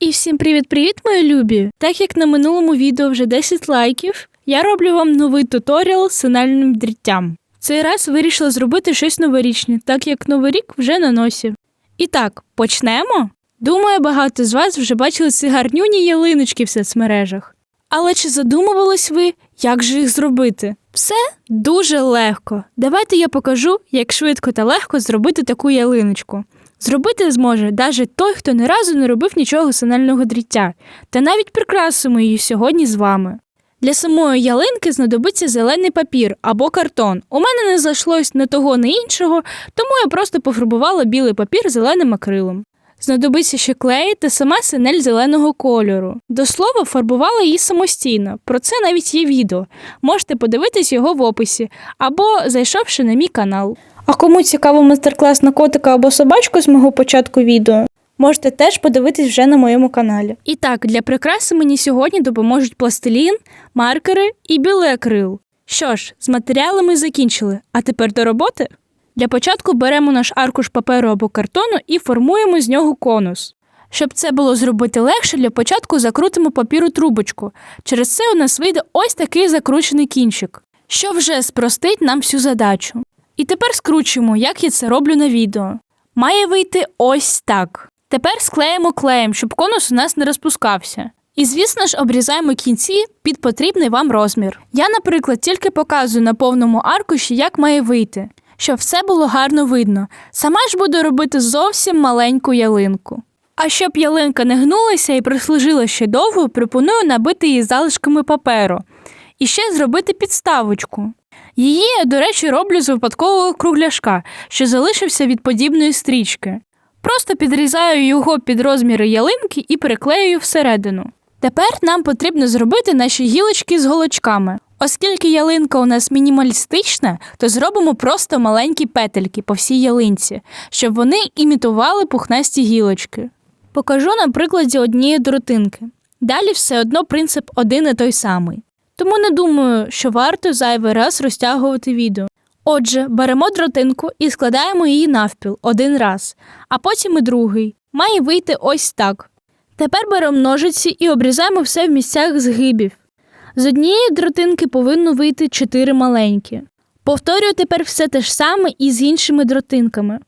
І всім привіт-привіт, мої любі! Так як на минулому відео вже 10 лайків, я роблю вам новий туторіал з сигнальним дріттям. Цей раз вирішила зробити щось новорічне, так як новий рік вже на носі. І так, почнемо? Думаю, багато з вас вже бачили ці гарнюні ялиночки в соцмережах. Але чи задумувались ви, як же їх зробити? Все дуже легко. Давайте я покажу, як швидко та легко зробити таку ялиночку. Зробити зможе навіть той, хто ні разу не робив нічого сигнального дріття, та навіть прикрасимо її сьогодні з вами. Для самої ялинки знадобиться зелений папір або картон. У мене не зайшлось не того, не іншого, тому я просто пофарбувала білий папір зеленим акрилом. Знадобиться ще клей та сама синель зеленого кольору. До слова, фарбувала її самостійно. Про це навіть є відео. Можете подивитись його в описі або зайшовши на мій канал. А кому цікаво майстер-клас на котика або собачку з мого початку відео, можете теж подивитись вже на моєму каналі. І так, для прикраси мені сьогодні допоможуть пластилін, маркери і білий акрил. Що ж, з матеріалами закінчили, а тепер до роботи. Для початку беремо наш аркуш паперу або картону і формуємо з нього конус. Щоб це було зробити легше, для початку закрутимо папіру трубочку. Через це у нас вийде ось такий закручений кінчик, що вже спростить нам всю задачу. І тепер скручуємо, як я це роблю на відео. Має вийти ось так. Тепер склеїмо клеєм, щоб конус у нас не розпускався. І, звісно ж, обрізаємо кінці під потрібний вам розмір. Я, наприклад, тільки показую на повному аркуші, як має вийти, щоб все було гарно видно. Сама ж буду робити зовсім маленьку ялинку. А щоб ялинка не гнулася і прослужила ще довго, пропоную набити її залишками паперу і ще зробити підставочку. Її, я, до речі, роблю з випадкового кругляшка, що залишився від подібної стрічки. Просто підрізаю його під розміри ялинки і приклеюю всередину. Тепер нам потрібно зробити наші гілочки з голочками. Оскільки ялинка у нас мінімалістична, то зробимо просто маленькі петельки по всій ялинці, щоб вони імітували пухнасті гілочки. Покажу на прикладі однієї дротинки. Далі все одно принцип один і той самий. Тому не думаю, що варто зайвий раз розтягувати відео. Отже, беремо дротинку і складаємо її навпіл один раз, а потім і другий. Має вийти ось так. Тепер беремо ножиці і обрізаємо все в місцях згибів. З однієї дротинки повинно вийти 4 маленькі. Повторюю тепер все те ж саме і з іншими дротинками.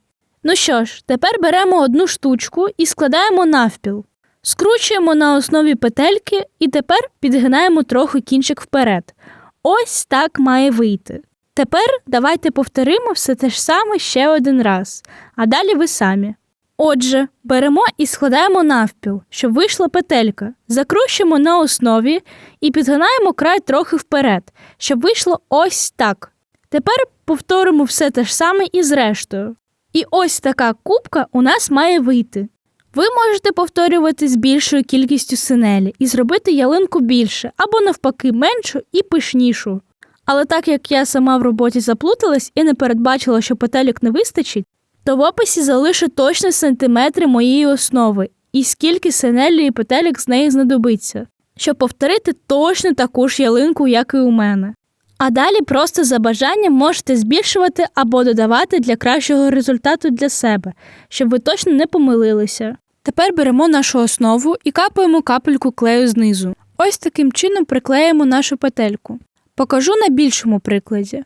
Ну що ж, тепер беремо одну штучку і складаємо навпіл. Скручуємо на основі петельки і тепер підгинаємо трохи кінчик вперед. Ось так має вийти. Тепер давайте повторимо все те ж саме ще один раз, а далі ви самі. Отже, беремо і складаємо навпіл, щоб вийшла петелька, закручуємо на основі і підгинаємо край трохи вперед, щоб вийшло ось так. Тепер повторимо все те ж саме і з рештою. І ось така кубка у нас має вийти. Ви можете повторювати з більшою кількістю синелі і зробити ялинку більше або навпаки меншу і пишнішу. Але так як я сама в роботі заплуталась і не передбачила, що петелік не вистачить, то в описі залишу точно сантиметри моєї основи і скільки синелі і петелік з неї знадобиться, щоб повторити точно таку ж ялинку, як і у мене. А далі просто за бажанням можете збільшувати або додавати для кращого результату для себе, щоб ви точно не помилилися. Тепер беремо нашу основу і капаємо капельку клею знизу. Ось таким чином приклеїмо нашу петельку. Покажу на більшому прикладі.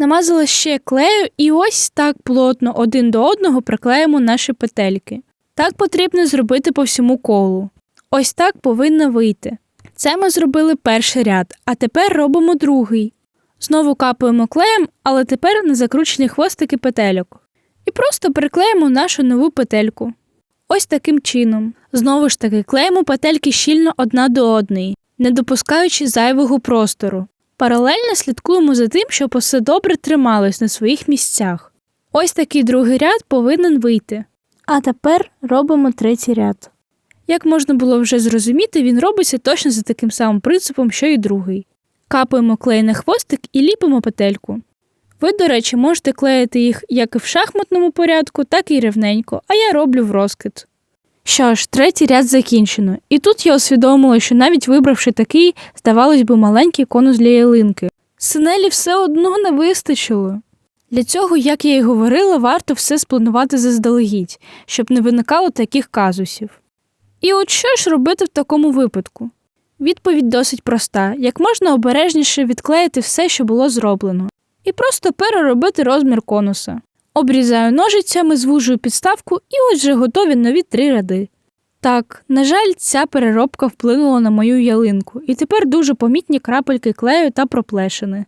Намазала ще клею і ось так плотно один до одного приклеїмо наші петельки. Так потрібно зробити по всьому колу. Ось так повинно вийти. Це ми зробили перший ряд, а тепер робимо другий. Знову капаємо клеєм, але тепер на закручені хвостики петельок. І просто приклеїмо нашу нову петельку. Ось таким чином. Знову ж таки, клеїмо петельки щільно одна до одної, не допускаючи зайвого простору. Паралельно слідкуємо за тим, щоб усе добре трималось на своїх місцях. Ось такий другий ряд повинен вийти. А тепер робимо третій ряд. Як можна було вже зрозуміти, він робиться точно за таким самим принципом, що і другий. Капаємо клей на хвостик і ліпимо петельку. Ви, до речі, можете клеїти їх як і в шахматному порядку, так і рівненько, а я роблю в розкид. Що ж, третій ряд закінчено, і тут я усвідомила, що навіть вибравши такий, здавалось би, маленький конус для ялинки, синелі все одно не вистачило. Для цього, як я й говорила, варто все спланувати заздалегідь, щоб не виникало таких казусів. І от що ж робити в такому випадку? Відповідь досить проста: як можна обережніше відклеїти все, що було зроблено, і просто переробити розмір конуса. Обрізаю ножицями, звужую підставку і ось вже готові нові три ряди. Так, на жаль, ця переробка вплинула на мою ялинку, і тепер дуже помітні крапельки клею та проплешини.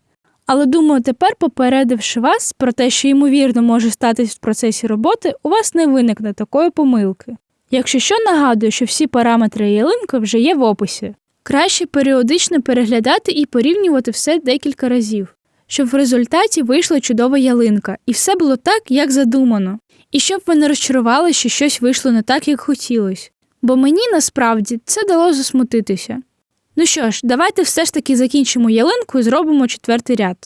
Але думаю, тепер, попередивши вас про те, що ймовірно може статись в процесі роботи, у вас не виникне такої помилки. Якщо що, нагадую, що всі параметри ялинки вже є в описі. Краще періодично переглядати і порівнювати все декілька разів, щоб в результаті вийшла чудова ялинка, і все було так, як задумано, і щоб ви не розчарували, що щось вийшло не так, як хотілося. Бо мені насправді це дало засмутитися. Ну що ж, давайте все ж таки закінчимо ялинку і зробимо четвертий ряд.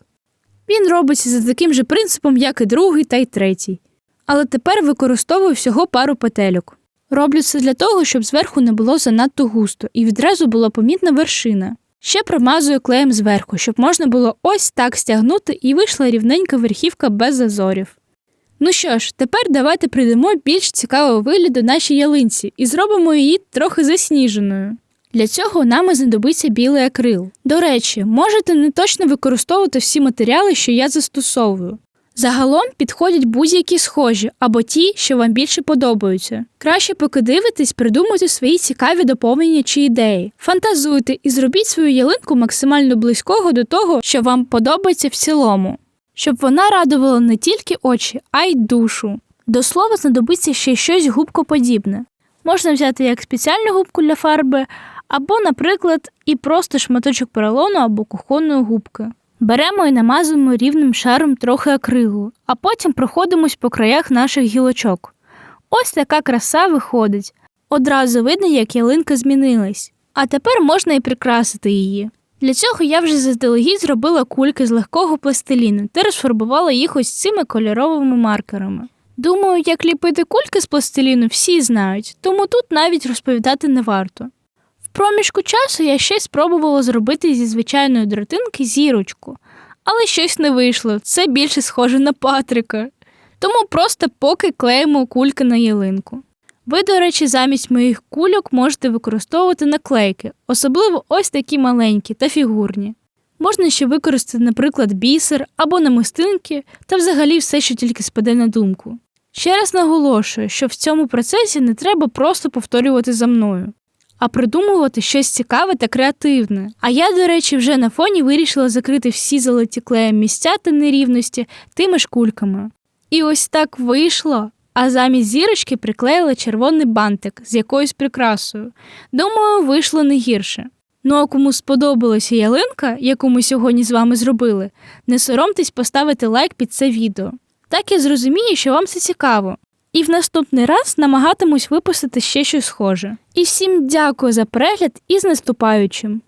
Він робиться за таким же принципом, як і другий та й третій. Але тепер використовую всього пару петельок. Роблю це для того, щоб зверху не було занадто густо і відразу була помітна вершина. Ще промазую клеєм зверху, щоб можна було ось так стягнути і вийшла рівненька верхівка без зазорів. Ну що ж, тепер давайте прийдемо більш цікавого вигляду нашій ялинці і зробимо її трохи засніженою. Для цього нам знадобиться білий акрил. До речі, можете не точно використовувати всі матеріали, що я застосовую. Загалом підходять будь-які схожі або ті, що вам більше подобаються. Краще поки дивитесь, придумуйте свої цікаві доповнення чи ідеї. Фантазуйте і зробіть свою ялинку максимально близького до того, що вам подобається в цілому, щоб вона радувала не тільки очі, а й душу. До слова, знадобиться ще щось губкоподібне. Можна взяти як спеціальну губку для фарби, або, наприклад, і просто шматочок поролону або кухонної губки. Беремо і намазуємо рівним шаром трохи акрилу, а потім проходимось по краях наших гілочок. Ось така краса виходить. Одразу видно, як ялинка змінилась. А тепер можна і прикрасити її. Для цього я вже заздалегідь зробила кульки з легкого пластиліну та розфарбувала їх ось цими кольоровими маркерами. Думаю, як ліпити кульки з пластиліну всі знають, тому тут навіть розповідати не варто. Проміжку часу я ще спробувала зробити зі звичайної дротинки зірочку, але щось не вийшло, це більше схоже на Патрика. Тому просто поки клеїмо кульки на ялинку. Ви, до речі, замість моїх кульок можете використовувати наклейки, особливо ось такі маленькі та фігурні. Можна ще використати, наприклад, бісер або намистинки та взагалі все, що тільки спаде на думку. Ще раз наголошую, що в цьому процесі не треба просто повторювати за мною, а придумувати щось цікаве та креативне. А я, до речі, вже на фоні вирішила закрити всі залиті клеєм місця та нерівності тими ж кульками. І ось так вийшло. А замість зірочки приклеїла червоний бантик з якоюсь прикрасою. Думаю, вийшло не гірше. Ну а кому сподобалася ялинка, яку ми сьогодні з вами зробили, не соромтесь поставити лайк під це відео. Так я зрозумію, що вам це цікаво. І в наступний раз намагатимусь випустити ще щось схоже. І всім дякую за перегляд і з наступаючим!